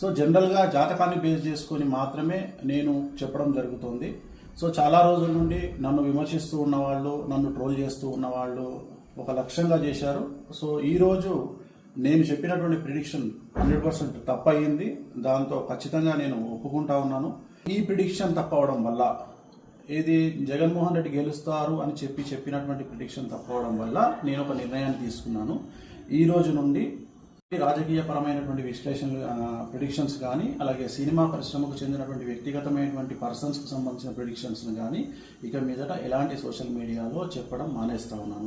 So జనరల్గా జాతకాన్ని base చేసుకొని మాత్రమే నేను చెప్పడం జరుగుతుంది. సో చాలా రోజుల నుండి నన్ను విమర్శిస్తూ ఉన్నవాళ్ళు నన్ను ట్రోల్ చేస్తూ ఉన్నవాళ్ళు ఒక లక్ష్యంగా చేశారు. సో ఈరోజు నేను చెప్పినటువంటి ప్రిడిక్షన్ హండ్రెడ్ పర్సెంట్ తప్పయింది దాంతో ఖచ్చితంగా నేను ఒప్పుకుంటా ఉన్నాను. ఈ ప్రిడిక్షన్ తప్పవడం వల్ల ఇది జగన్మోహన్ రెడ్డి గెలుస్తారు అని చెప్పి చెప్పినటువంటి ప్రిడిక్షన్ తప్పవడం వల్ల నేను ఒక నిర్ణయాన్ని తీసుకున్నాను. ఈ రోజు నుండి రాజకీయపరమైనటువంటి విశ్లేషణలు ప్రిడిక్షన్స్ కానీ అలాగే సినిమా పరిశ్రమకు చెందినటువంటి వ్యక్తిగతమైనటువంటి పర్సన్స్కి సంబంధించిన ప్రిడిక్షన్స్ని కానీ ఇక మీదట ఎలాంటి సోషల్ మీడియాలో చెప్పడం మానేస్తా ఉన్నాను.